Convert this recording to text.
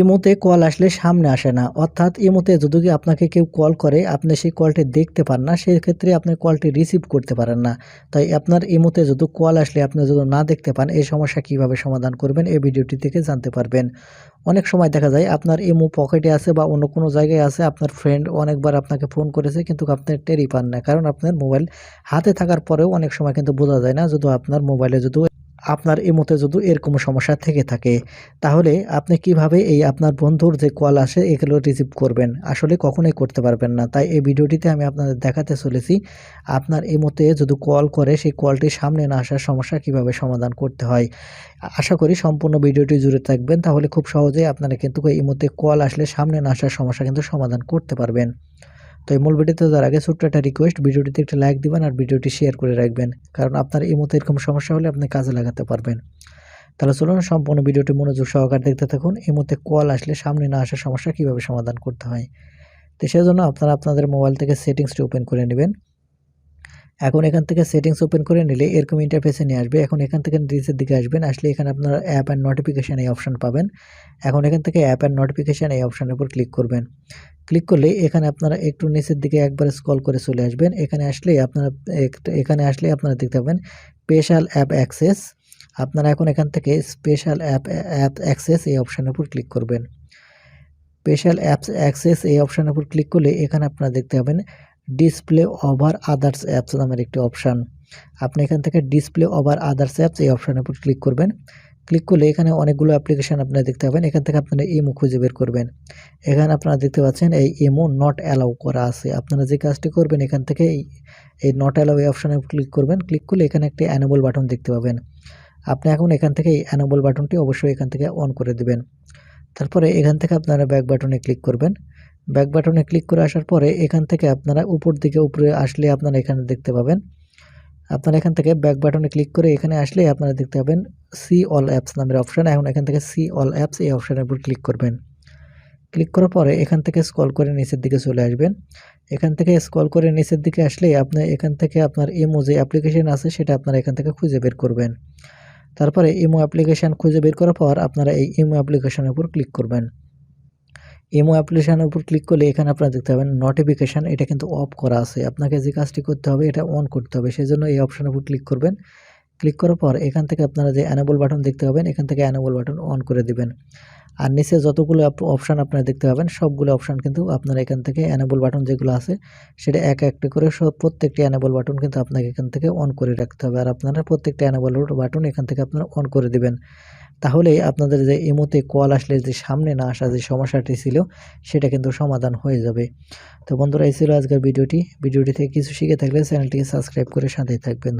ইমোতে কল আসলে সামনে আসে না। অর্থাৎ ইমোতে যদি আপনাকে কেউ কল করে, আপনি সেই কলটি দেখতে পান না, সেক্ষেত্রে আপনি কলটি রিসিভ করতে পারেন না। তাই আপনার ইমোতে যদি কল আসলে আপনি যদি না দেখতে পান, এই সমস্যা কীভাবে সমাধান করবেন, এই ভিডিওটি থেকে জানতে পারবেন। অনেক সময় দেখা যায় আপনার ইমো পকেটে আছে বা অন্য কোনো জায়গায় আছে, আপনার ফ্রেন্ড অনেকবার আপনাকে ফোন করেছে কিন্তু আপনি টেরি পান না। কারণ আপনার মোবাইল হাতে থাকার পরেও অনেক সময় কিন্তু বোঝা যায় না যদি আপনার মোবাইলে যদি আপনার ইমোতে যদি এরকম সমস্যা থেকে থাকে, তাহলে আপনি কীভাবে এই আপনার বন্ধুর যে কল আসে, এগুলো রিসিভ করবেন? আসলে কখনোই করতে পারবেন না। তাই এই ভিডিওটিতে আমি আপনাদের দেখাতে চলেছি, আপনার ইমোতে যদি কল করে, সেই কলটি সামনে না আসার সমস্যা কীভাবে সমাধান করতে হয়? আশা করি সম্পূর্ণ ভিডিওটি জুড়ে থাকবেন, তাহলে খুব সহজেই আপনারা কিন্তু এই ইমোতে কল আসলে সামনে না আসার সমস্যা কিন্তু সমাধান করতে পারবেন। তো এই মূল ভিডিওতে যাওয়ার আগে ছোট্ট একটা রিকোয়েস্ট ভিডিওটিতে একটা লাইক দিবেন আর ভিডিওটি শেয়ার করে রাখবেন। কারণ আপনার এই মতো এরকম সমস্যা হলে আপনি কাজে লাগাতে পারবেন। তাহলে চলুন সম্পূর্ণ ভিডিওটি মনোযোগ সহকার দেখতে থাকুন। এই মধ্যে কল আসলে সামনে না আসার সমস্যা কীভাবে সমাধান করতে হয়। তো সেজন্য আপনারা আপনাদের মোবাইল থেকে সেটিংসটি ওপেন করে নেবেন। এখন এখান থেকে সেটিংস ওপেন করে নিলে এরকম ইন্টারফেসে নিয়ে আসবে। এখন এখান থেকে নিচের দিকে আসবেন। আসলে এখানে আপনারা অ্যাপ অ্যান্ড নোটিফিকেশান এই অপশান পাবেন। এখন এখান থেকে অ্যাপ অ্যান্ড নোটিফিকেশান এই অপশানের উপর ক্লিক করবেন। ক্লিক করলে এখানে আপনারা একটু নিচের দিকে একবার স্ক্রল করে চলে আসবেন। এখানে আসলে আপনারা এখানে আসলে আপনারা দেখতে পাবেন স্পেশাল অ্যাপ অ্যাক্সেস। আপনারা এখন এখান থেকে স্পেশাল অ্যাপ অ্যাপ অ্যাক্সেস এই অপশানের উপর ক্লিক করবেন। স্পেশাল অ্যাপস অ্যাক্সেস এই অপশানের উপর ক্লিক করলে এখানে আপনারা দেখতে পাবেন ডিসপ্লে ওভার আদার্স অ্যাপস নামের একটি অপশান। আপনি এখান থেকে ডিসপ্লে ওভার আদার্স অ্যাপস এই অপশানের উপর ক্লিক করবেন। ক্লিক করলে এখানে অনেকগুলো অ্যাপ্লিকেশান আপনারা দেখতে পাবেন। এখান থেকে আপনারা ইমো খুঁজে বের করবেন। এখানে আপনারা দেখতে পাচ্ছেন এই ইমো নট অ্যালাউ করা আছে। আপনারা যে কাজটি করবেন এখান থেকে এই নট অ্যালাউ এই অপশানে ক্লিক করবেন। ক্লিক করলে এখানে একটি অ্যানেবল বাটন দেখতে পাবেন। আপনি এখন এখান থেকে এই অ্যানেবল বাটনটি অবশ্যই এখান থেকে অন করে দেবেন। তারপরে এখান থেকে আপনারা ব্যাক বাটনে ক্লিক করবেন। ব্যাক বাটনে ক্লিক করে আসার পরে এখান থেকে আপনারা উপর দিকে, উপরে আসলে আপনারা এখানে দেখতে পাবেন। আপনারা এখান থেকে ব্যাক বাটনে ক্লিক করে এখানে আসলে আপনারা দেখতে পাবেন সি অল অ্যাপস নামের অপশান এখন এখান থেকে সি অল অ্যাপস এই অপশানের উপর ক্লিক করবেন। ক্লিক করার পরে এখান থেকে স্কল করে নিচের দিকে চলে আসবেন। এখান থেকে স্কল করে নিচের দিকে আসলে আপনি এখান থেকে আপনার ইমো যে অ্যাপ্লিকেশন আছে সেটা আপনারা এখান থেকে খুঁজে বের করবেন। তারপরে ইমো অ্যাপ্লিকেশান খুঁজে বের করার পর আপনারা এই ইমো অ্যাপ্লিকেশনের উপর ক্লিক করবেন। ইমো অ্যাপ্লিকেশানের উপর ক্লিক করলে এখানে আপনারা দেখতে পাবেন নোটিফিকেশান এটা কিন্তু অফ করা আছে। আপনাকে যে কাজটি করতে হবে, এটা অন করতে হবে। সেই জন্য এই অপশানের উপর ক্লিক করবেন। ক্লিক করার পর এখান থেকে আপনারা যে অ্যানেবল বাটন দেখতে পাবেন, এখান থেকে অ্যানেবল বাটন অন করে দিবেন। আর নিচে যতগুলো অপশান আপনারা দেখতে পাবেন, সবগুলো অপশান কিন্তু আপনারা এখান থেকে অ্যানেবল বাটন যেগুলো আছে, সেটা এক একটি করে সব প্রত্যেকটি অ্যানেবল বাটন কিন্তু আপনাকে এখান থেকে অন করে রাখতে হবে। আর আপনারা প্রত্যেকটা অ্যানেবল বাটন এখান থেকে আপনারা অন করে দিবেন। তাহলেই আপনাদের যে এমতে কল আসলে যে সামনে না আসা যে সমস্যাটি ছিল, সেটা কিন্তু সমাধান হয়ে যাবে। তো বন্ধুরা, এই ছিল আজকের ভিডিওটি। ভিডিওটি থেকে কিছু শিখে থাকলে চ্যানেলটিকে সাবস্ক্রাইব করে সাথেই থাকবেন।